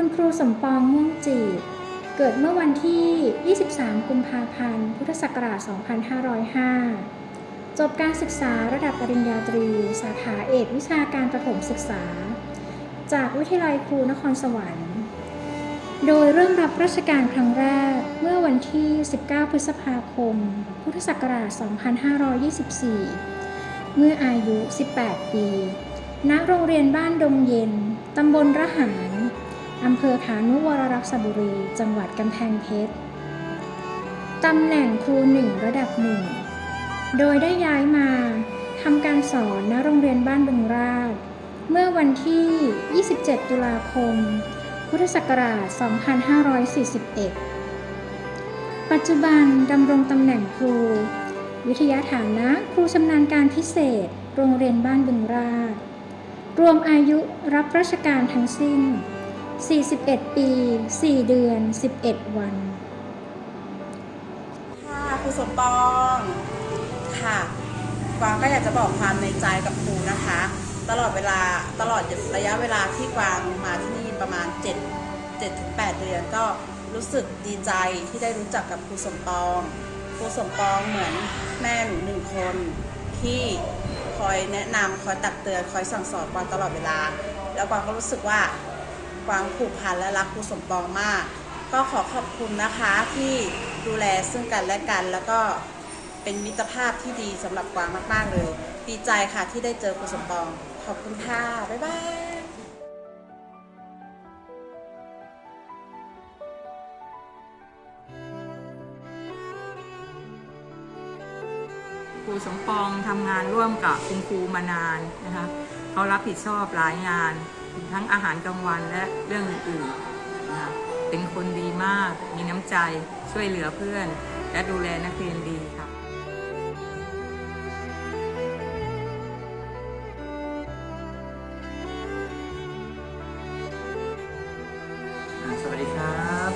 คุณครูสมปองม่วงจีบ เกิดเมื่อวันที่ 23 กุมภาพันธ์ พุทธศักราช 2505 จบการศึกษาระดับปริญญาตรี สาขาเอกวิชาการประถมศึกษา จากวิทยาลัยครูนครสวรรค์ โดยเริ่มรับราชการครั้งแรกเมื่อวันที่ 19 พฤษภาคม พุทธศักราช 2524 เมื่ออายุ 18 ปี ณ โรงเรียนบ้านดงเย็น ตำบลระหาร อำเภอขานุวรรักษบุรี จังหวัดกำแพงเพชรตำแหน่งครูหนึ่งระดับหนึ่ง โดยได้ย้ายมาทำการสอนณโรงเรียนบ้านบึงราช เมื่อวันที่ 27 ตุลาคม พุทธศักราช 2541 ปัจจุบันดำรงตำแหน่งครู วิทยาฐานะครูชำนาญการพิเศษ โรงเรียนบ้านบึงราช รวมอายุรับราชการทั้งสิ้น 41 ปี 4 เดือน 11 วัน ค่ะครูสมปองค่ะกวางก็อยากจะบอกความในใจกับครูนะคะ ตลอดเวลาตลอดระยะเวลาที่กวางมาที่นี่ประมาณ 7 7ถึง8เดือนก็รู้สึกดีใจที่ได้รู้จักกับครูสมปองครูสมปองเหมือนแม่หนูหนึ่งคนที่คอยแนะนำคอยตักเตือนคอยสั่งสอนกวางตลอดเวลา แล้วกวางก็รู้สึกว่า กวางผูกพันและรักครูสมปองมาก ก็ขอขอบคุณนะคะที่ดูแลซึ่งกันและกัน แล้วก็เป็นมิตรภาพที่ดีสำหรับกวางมากๆเลย ดีใจค่ะที่ได้เจอครูสมปอง ขอบคุณค่ะ บ๊ายบายครูสมปองทำงานร่วมกับคุณครูมานานนะคะเขารับผิดชอบหลายงาน ทั้งอาหารกลางวันและเรื่องอื่นๆนะคะเป็นคนดีมาก มีน้ำใจช่วยเหลือเพื่อน และดูแลนักเรียนดีค่ะสวัสดีครับ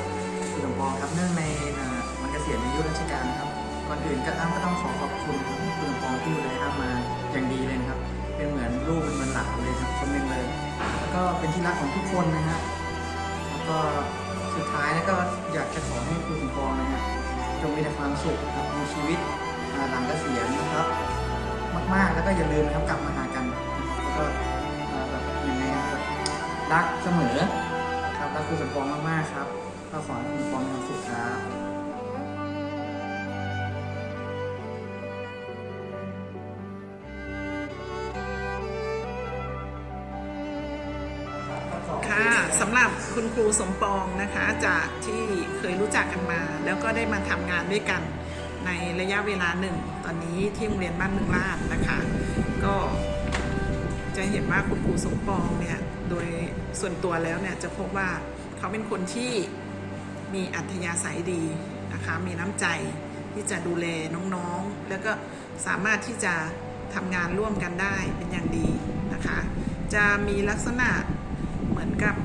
คุณสมปองครับเนื่องในอ่าวันเกษียณอายุราชการนะครับก่อนอื่นก็อ้ำก็ต้องขอขอบคุณครับคุณสมปองที่ดูแลอ้ำมาอย่างดีเลยนะครับ เป็นเหมือนลูกเป็นเหมือนหลานเลยครับคนหนึ่งเลย ก็เป็นที่รักของทุกคนนะฮะแล้วก็สุดท้ายแล้วก็อยากจะขอให้คุณสมปองนะฮะจงมีแต่ความสุขครับในชีวิตหลังเกษียณนะครับ มากๆแล้วก็อย่าลืมนะครับกลับมาหากันนะครับแล้วก็แบบยังไงอะแบบรักเสมอครับรักคุณสมปองมากๆครับก็ขอให้คุณสมปองมีความสุขครับ คุณครูสมปองนะคะจากที่เคยรู้จักกันมา แล้วก็ได้มาทำงานด้วยกันในระยะเวลาหนึ่ง ตอนนี้ที่โรงเรียนบ้านเมืองลาดนะคะ ก็จะเห็นว่าคุณครูสมปองเนี่ยโดยส่วนตัวแล้วเนี่ยจะพบว่าเขาเป็นคนที่มีอัธยาศัยดีนะคะมีน้ำใจที่จะดูแลน้องๆ แล้วก็สามารถที่จะทำงานร่วมกันได้เป็นอย่างดีนะคะ จะมีลักษณะเหมือนกับ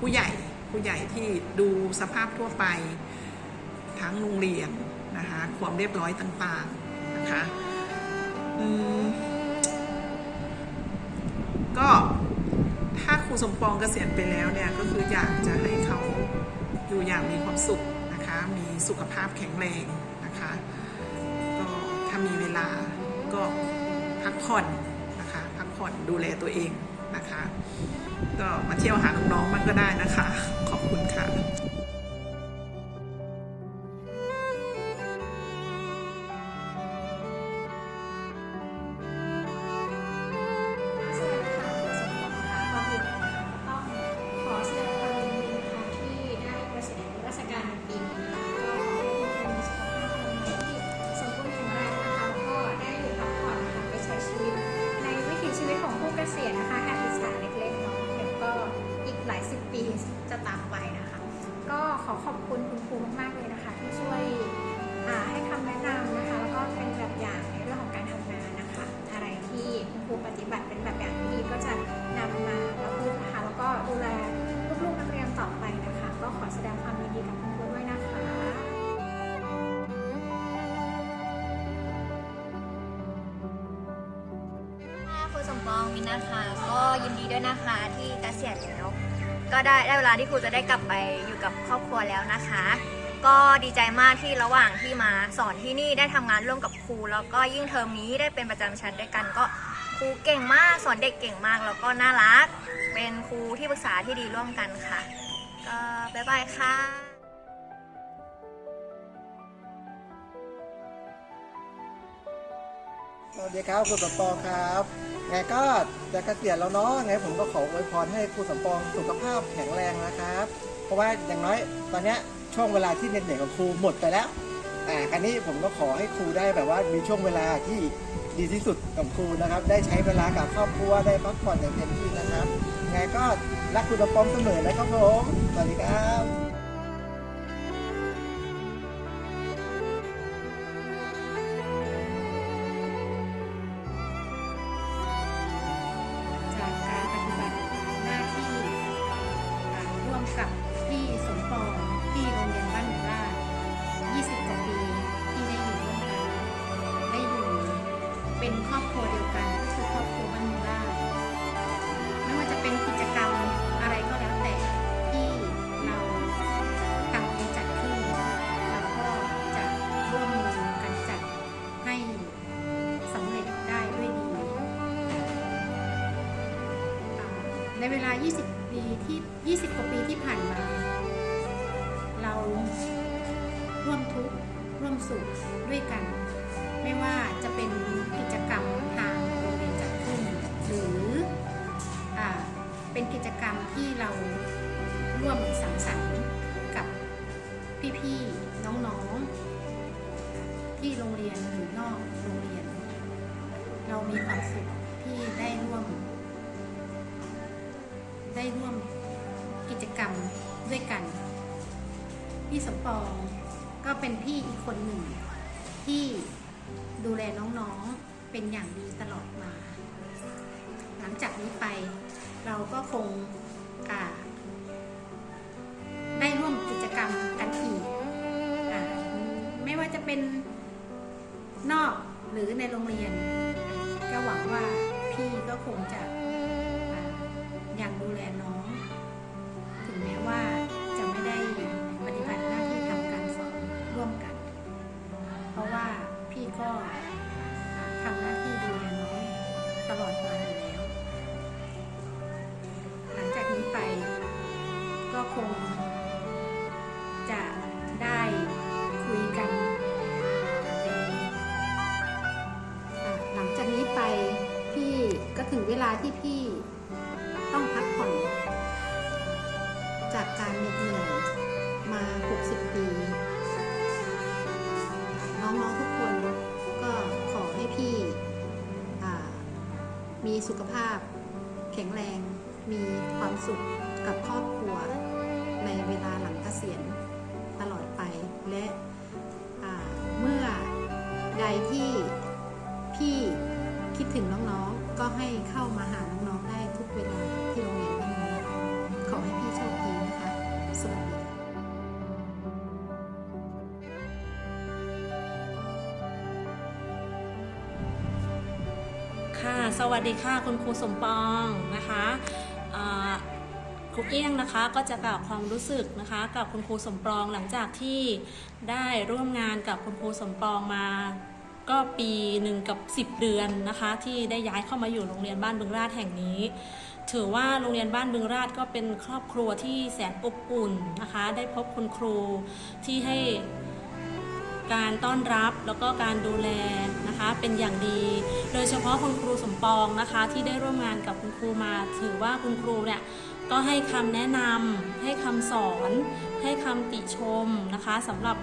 ผู้ใหญ่ผู้ใหญ่ที่ดูสภาพทั่วไปทั้งโรงเรียนนะคะความเรียบร้อยต่างๆนะคะก็ถ้าครูสมปองเกษียณไปแล้วเนี่ยก็คืออยากจะให้เขาอยู่อย่างมีความสุขนะคะมีสุขภาพแข็งแรงนะคะก็ถ้ามีเวลาก็พักผ่อนนะคะพักผ่อนดูแลตัวเอง นะคะ ก็มาเที่ยวหาน้องๆมันก็ได้นะคะ ขอบคุณค่ะ นนะคะ ก็ยินดีด้วยนะคะที่เกษียณแล้ว ก็ได้ได้เวลาที่ครูจะได้กลับไปอยู่กับครอบครัวแล้วนะคะ ก็ดีใจมากที่ระหว่างที่มาสอนที่นี่ได้ทำงานร่วมกับครู แล้วก็ยิ่งเทอมนี้ได้เป็นประจำชั้นด้วยกัน ก็ครูเก่งมากสอนเด็กเก่งมากแล้วก็น่ารัก เป็นครูที่ปรึกษาที่ดีร่วมกันค่ะ ก็บ๊ายบายค่ะ สวัสดีครับครูสมปองครับไงก็จะเกษียณแล้วเนาะไงผมก็ขออวยพรให้ครูสมปองสุขภาพแข็งแรงนะครับ เพราะว่าอย่างน้อยตอนเนี้ยช่วงเวลาที่เหนื่อยของครูหมดไปแล้วอ่าครั้นี้ผมก็ขอให้ครูได้แบบว่ามีช่วงเวลาที่ดีที่สุดกับครูนะครับ ได้ใช้เวลากับครอบครัวได้พักผ่อนอย่างเต็มที่นะครับไงก็รักครูสมปองเสมอนะครับผมสวัสดีครับ ลา 20 ปีที่ 20 กว่าปีที่ผ่านมา เราร่วมทุกข์ร่วมสุขด้วยกัน ไม่ว่าจะเป็นกิจกรรมทางโรงเรียนจัดขึ้น หรืออเป็นกิจกรรมที่เราร่วมสังสรรค์กับพี่ๆน้องๆ ที่โรงเรียนหรือนอกโรงเรียน เรามีความสุขที่ได้ร่วม ได้ร่วมกิจกรรมด้วยกัน พี่สมปองก็เป็นพี่อีกคนหนึ่ง ที่ดูแลน้องๆเป็นอย่างดีตลอดมา หลังจากนี้ไปเราก็คงได้ร่วมกิจกรรมกันอีกอไม่ว่าจะเป็นนอกหรือในโรงเรียน ก็หวังว่าพี่ก็คงจะ แลน้อง ถึงแม้ว่าจะไม่ได้ปฏิบัติหน้าที่ทำการสอนร่วมกัน เพราะว่าพี่ก็ทำหน้าที่ดูแลน้องตลอดมาอยู่แล้ว หลังจากนี้ไปก็คง มีสุขภาพ แข็งแรง มีความสุขกับครอบครัว ในเวลาหลังเกษียณตลอดไป และเมื่อใดที่พี่คิดถึงน้องๆ ก็ให้เข้ามาหาน้องๆได้ทุกเวลา สวัสดีค่ะคุณครูสมปองนะคะครูเอี้ยงนะคะก็จะกล่าวความรู้สึกนะคะกับคุณครูสมปองหลังจากที่ได้ร่วมงานกับคุณครูสมปองมาก็ปีหนึ่งกับ 10 เดือนนะคะ ที่ได้ย้ายเข้ามาอยู่โรงเรียนบ้านบึงราชแห่งนี้ ถือว่าโรงเรียนบ้านบึงราชก็เป็นครอบครัวที่แสนอบอุ่นนะคะ ได้พบคุณครูที่ให้ การต้อนรับแล้วก็การดูแลนะคะเป็นอย่างดี โดยเฉพาะคุณครูสมปองนะคะที่ได้ร่วมงานกับคุณครูมาถือว่าคุณครูเนี่ยก็ให้คำแนะนำให้คำสอน ให้คำติชมนะคะสำหรับ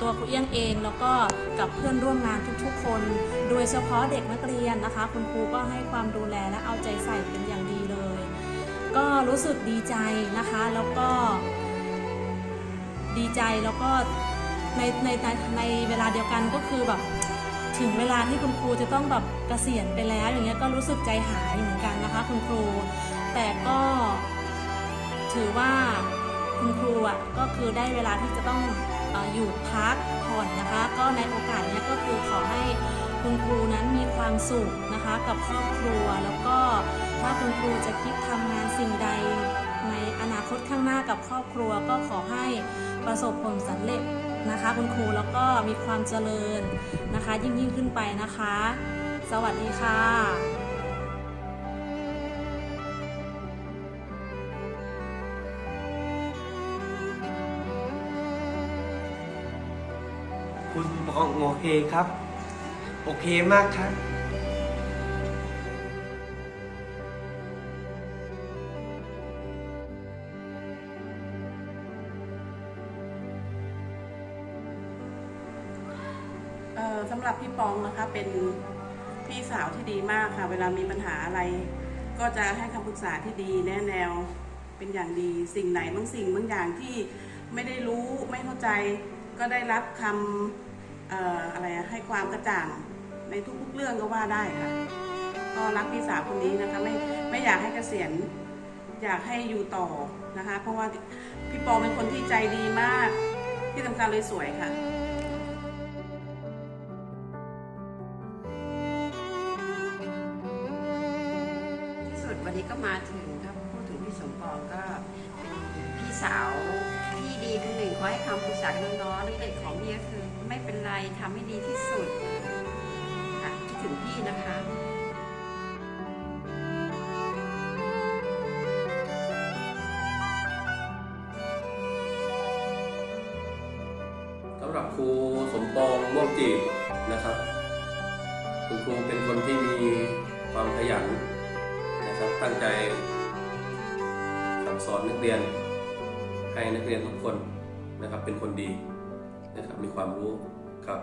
ตัวครูเอี้ยงเองแล้วก็กับเพื่อนร่วมงานทุกๆ คน โดยเฉพาะเด็กนักเรียนนะคะ คุณครูก็ให้ความดูแลและเอาใจใส่เป็นอย่างดีเลย ก็รู้สึกดีใจนะคะแล้วก็ดีใจแล้วก็ ในในในในเวลาเดียวกันก็คือแบบถึงเวลาที่คุณครูจะต้องแบบเกษียณไปแล้ว อย่างเงี้ยก็รู้สึกใจหายเหมือนกันนะคะคุณครู แต่ก็ถือว่าคุณครูอะก็คือได้เวลาที่จะต้องเอออยู่พักผ่อนนะคะ ก็ในโอกาสเนี้ยก็คือขอให้คุณครูนั้นมีความสุขนะคะกับครอบครัว แล้วก็ถ้าคุณครูจะคิดทำงานสิ่งใดในอนาคตข้างหน้ากับครอบครัว ก็ขอให้ประสบผลสำเร็จ นะคะ คุณครูแล้วก็มีความเจริญนะคะ ยิ่งยิ่งขึ้นไปนะคะ สวัสดีค่ะคุณปอโอเคครับ โอเคมากครับ สำหรับพี่ปองนะคะเป็นพี่สาวที่ดีมากค่ะ เวลามีปัญหาอะไร ก็จะให้คำปรึกษาที่ดีแนะแนวเป็นอย่างดีสิ่งไหนบางสิ่งบางอย่างที่ไม่ได้รู้ไม่เข้าใจก็ได้รับคำเอ่ออะไรอะให้ความกระจ่างในทุกๆเรื่องก็ว่าได้ค่ะก็รักพี่สาวคนนี้นะคะไม่ไม่อยากให้เกษียณอยากให้อยู่ต่อนะคะ เพราะว่าพี่ปองเป็นคนที่ใจดีมาก ที่สำคัญเลยสวยค่ะ มาถึงถ้าพูดถึงพี่สมปองก็เป็นพี่สาวที่ดีคนหนึ่งขอให้คำปรึกษากับน้องๆเด็กของพี่ก็คือไม่เป็นไรทำให้ดีที่สุดค่ะคิดถึงพี่นะคะสำหรับครูสมปองม่วงจีบนะครับ คุณครูเป็นคนที่มีความขยัน ตั้งใจสั่งสอนนักเรียน ให้นักเรียนทุกคนนะครับเป็นคนดีนะครับมีความรู้ครับ